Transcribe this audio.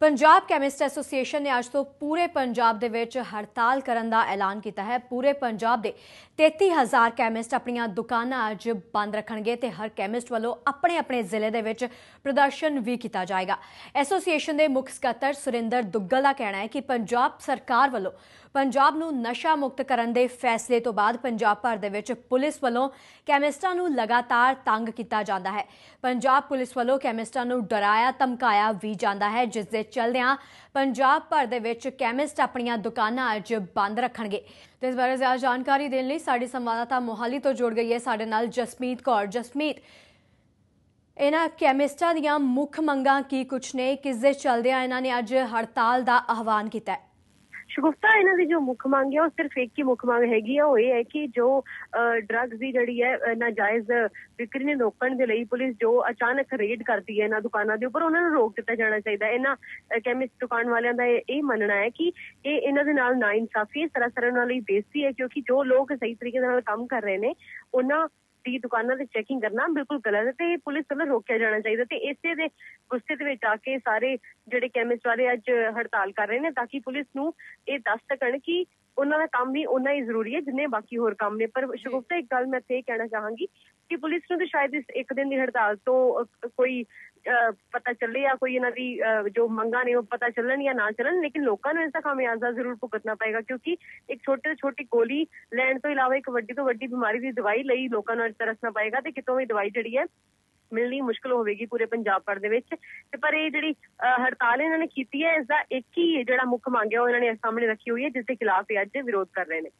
Punjab chemist association ਨੇ ਅੱਜ ਤੋਂ ਪੂਰੇ ਪੰਜਾਬ ਦੇ ਵਿੱਚ ਹੜਤਾਲ ਕਰਨ ਦਾ ਐਲਾਨ ਕੀਤਾ ਹੈ। ਪੂਰੇ ਪੰਜਾਬ ਦੇ 33000 ਕੈਮਿਸਟ ਆਪਣੀਆਂ ਦੁਕਾਨਾਂ ਅੱਜ ਬੰਦ ਰੱਖਣਗੇ ਤੇ ਹਰ ਕੈਮਿਸਟ ਵੱਲੋਂ ਆਪਣੇ ਆਪਣੇ ਜ਼ਿਲ੍ਹੇ ਦੇ ਵਿੱਚ ਪ੍ਰਦਰਸ਼ਨ ਵੀ ਕੀਤਾ ਜਾਏਗਾ। ਐਸੋਸੀਏਸ਼ਨ ਦੇ ਮੁੱਖ ਸਕੱਤਰ ਸੁਰਿੰਦਰ ਦੁੱਗਲ ਦਾ ਕਹਿਣਾ ਹੈ ਕਿ ਪੰਜਾਬ ਸਰਕਾਰ ਵੱਲੋਂ ਪੰਜਾਬ ਨੂੰ ਨਸ਼ਾ ਮੁਕਤ ਕਰਨ ਦੇ ਫੈਸਲੇ ਤੋਂ ਬਾਅਦ ਪੰਜਾਬ ਭਰ ਦੇ ਵਿੱਚ ਪੁਲਿਸ ਵੱਲੋਂ ਕੈਮਿਸਟਾਂ ਨੂੰ ਲਗਾਤਾਰ ਤੰਗ ਕੀਤਾ ਜਾਂਦਾ ਹੈ। ਪੰਜਾਬ ਪੁਲਿਸ ਵੱਲੋਂ ਕੈਮਿਸਟਾਂ ਨੂੰ ਡਰਾਇਆ ਧਮਕਾਇਆ ਵੀ ਜਾਂਦਾ ਹੈ ਜਿਸ ਦੇ ਚਲਦਿਆਂ ਪੰਜਾਬ ਭਰ ਦੇ ਵਿੱਚ ਕੈਮਿਸਟ ਆਪਣੀਆਂ ਦੁਕਾਨਾਂ ਅੱਜ ਬੰਦ ਰੱਖਣਗੇ। ਤੇ ਇਸ ਬਾਰੇ ਜ਼ਿਆਦਾ ਜਾਣਕਾਰੀ ਦੇਣ ਲਈ ਸਾਡੇ ਸੰਵਾਦਦਾਤਾ ਮੋਹਾਲੀ ਤੋਂ ਜੁੜ ਗਈ ਹੈ। ਸਾਡੇ ਨਾਲ ਜਸਮੀਤ ਕੌਰ। ਜਸਮੀਤ, ਇਹਨਾਂ ਕੈਮਿਸਟਾਂ ਦੀਆਂ ਮੁੱਖ ਮੰਗਾਂ ਕੀ ਕੁਝ ਨੇ? ਕਿਸ ਦੇ ਚਲਦਿਆਂ ਇਹਨਾਂ ਨੇ ਅੱਜ ਹੜਤਾਲ ਦਾ ਆਹਵਾਨ ਕੀਤਾ ਹੈ? ਸ਼ਗੁਫਤਾ ਇਹਨਾਂ ਦੀ ਜੋ ਮੁੱਖ ਮੰਗ ਹੈ, ਉਹ ਸਿਰਫ ਇੱਕ ਹੀ ਮੁੱਖ ਮੰਗ ਹੈਗੀ ਆ, ਉਹ ਇਹ ਹੈ ਕਿ ਜੋ ਡਰੱਗਸ ਦੀ ਜਿਹੜੀ ਹੈ ਨਾਜਾਇਜ਼ ਵਿਕਰੀ ਨੂੰ ਰੋਕਣ ਦੇ ਲਈ ਪੁਲਿਸ ਜੋ ਅਚਾਨਕ ਰੇਡ ਕਰਦੀ ਹੈ ਇਹਨਾਂ ਦੁਕਾਨਾਂ ਦੇ ਉੱਪਰ, ਉਹਨਾਂ ਨੂੰ ਰੋਕ ਦਿੱਤਾ ਜਾਣਾ ਚਾਹੀਦਾ ਇਹਨਾਂ ਕੈਮਿਸਟ ਦੁਕਾਨ ਵਾਲਿਆਂ ਦਾ ਇਹ ਮੰਨਣਾ ਹੈ ਕਿ ਇਹ ਇਹਨਾਂ ਦੇ ਨਾਲ ਨਾ ਇਨਸਾਫੀ ਹੈ। ਸਰਾਸਰ ਉਹਨਾਂ ਲਈ ਬੇਇੱਜ਼ਤੀ ਹੈ, ਕਿਉਂਕਿ ਜੋ ਲੋਕ ਸਹੀ ਤਰੀਕੇ ਨਾਲ ਕੰਮ ਕਰ ਰਹੇ ਨੇ, ਉਹਨਾਂ ਦੀ ਦੁਕਾਨਾਂ ਤੇ ਚੈਕਿੰਗ ਕਰਨਾ ਬਿਲਕੁਲ ਗਲਤ ਹੈ ਤੇ ਪੁਲਿਸ ਵੱਲੋਂ ਰੋਕਿਆ ਜਾਣਾ ਚਾਹੀਦਾ ਤੇ ਇਸੇ ਦੇ ਗੁੱਸੇ ਦੇ ਵਿੱਚ ਆ ਕੇ ਸਾਰੇ ਜਿਹੜੇ ਕੈਮਿਸਟ ਵਾਲੇ ਅੱਜ ਹੜਤਾਲ ਕਰ ਰਹੇ ਨੇ ਤਾਂ ਕਿ ਪੁਲਿਸ ਨੂੰ ਇਹ ਦੱਸ ਸਕਣ ਕਿ ਉਹਨਾਂ ਦਾ ਕੰਮ ਵੀ ਉਹਨਾਂ ਹੀ ਜ਼ਰੂਰੀ ਹੈ, ਜਿੰਨੇ ਬਾਕੀ ਹੋਰ ਕੰਮ ਨੇ। ਪਰ ਸ਼ਗੁਫਤਾ ਇੱਕ ਗੱਲ ਮੈਂ ਤੇ ਕਹਿਣਾ ਚਾਹਾਂਗੀ ਕਿ ਪੁਲਿਸ ਨੂੰ ਤਾਂ ਸ਼ਾਇਦ ਇਸ ਇੱਕ ਦਿਨ ਦੀ ਹੜਤਾਲ ਤੋਂ ਕੋਈ ਪਤਾ ਚੱਲੇ ਜਾਂ ਕੋਈ ਇਹਨਾਂ ਦੀ ਜੋ ਮੰਗਾਂ ਨੇ ਉਹ ਪਤਾ ਚੱਲਣ ਜਾਂ ਨਾ ਚੱਲਣ, ਲੇਕਿਨ ਲੋਕਾਂ ਨੂੰ ਇਸ ਦਾ ਖਾਮਿਆਜ਼ਾ ਜ਼ਰੂਰ ਭੁਗਤਣਾ ਪਏਗਾ ਕਿਉਂਕਿ ਇੱਕ ਛੋਟੇ ਤੋਂ ਛੋਟੀ ਗੋਲੀ ਲੈਣ ਤੋਂ ਇਲਾਵਾ ਇੱਕ ਵੱਡੀ ਤੋਂ ਵੱਡੀ ਬਿਮਾਰੀ ਦੀ ਦਵਾਈ ਲਈ ਲੋਕਾਂ ਨੂੰ ਇਸ ਤਰਸਣਾ ਪਏਗਾ ਤੇ ਕਿਤੋਂ ਵੀ ਦਵਾਈ ਜਿਹੜੀ ਹੈ ਮਿਲਣੀ ਮੁਸ਼ਕਲ ਹੋਵੇਗੀ ਪੂਰੇ ਪੰਜਾਬ ਭਰ ਦੇ ਵਿੱਚ। ਤੇ ਪਰ ਇਹ ਜਿਹੜੀ ਹੜਤਾਲ ਇਹਨਾਂ ਨੇ ਕੀਤੀ ਹੈ ਇਸ ਦਾ ਇੱਕ ਹੀ ਜਿਹੜਾ ਮੁੱਖ ਮੰਗ ਹੈ, ਉਹ ਇਹਨਾਂ ਨੇ ਸਾਹਮਣੇ ਰੱਖੀ ਹੋਈ ਹੈ, ਜਿਸ ਦੇ ਖਿਲਾਫ ਇਹ ਅੱਜ ਵਿਰੋਧ ਕਰ ਰਹੇ ਨੇ।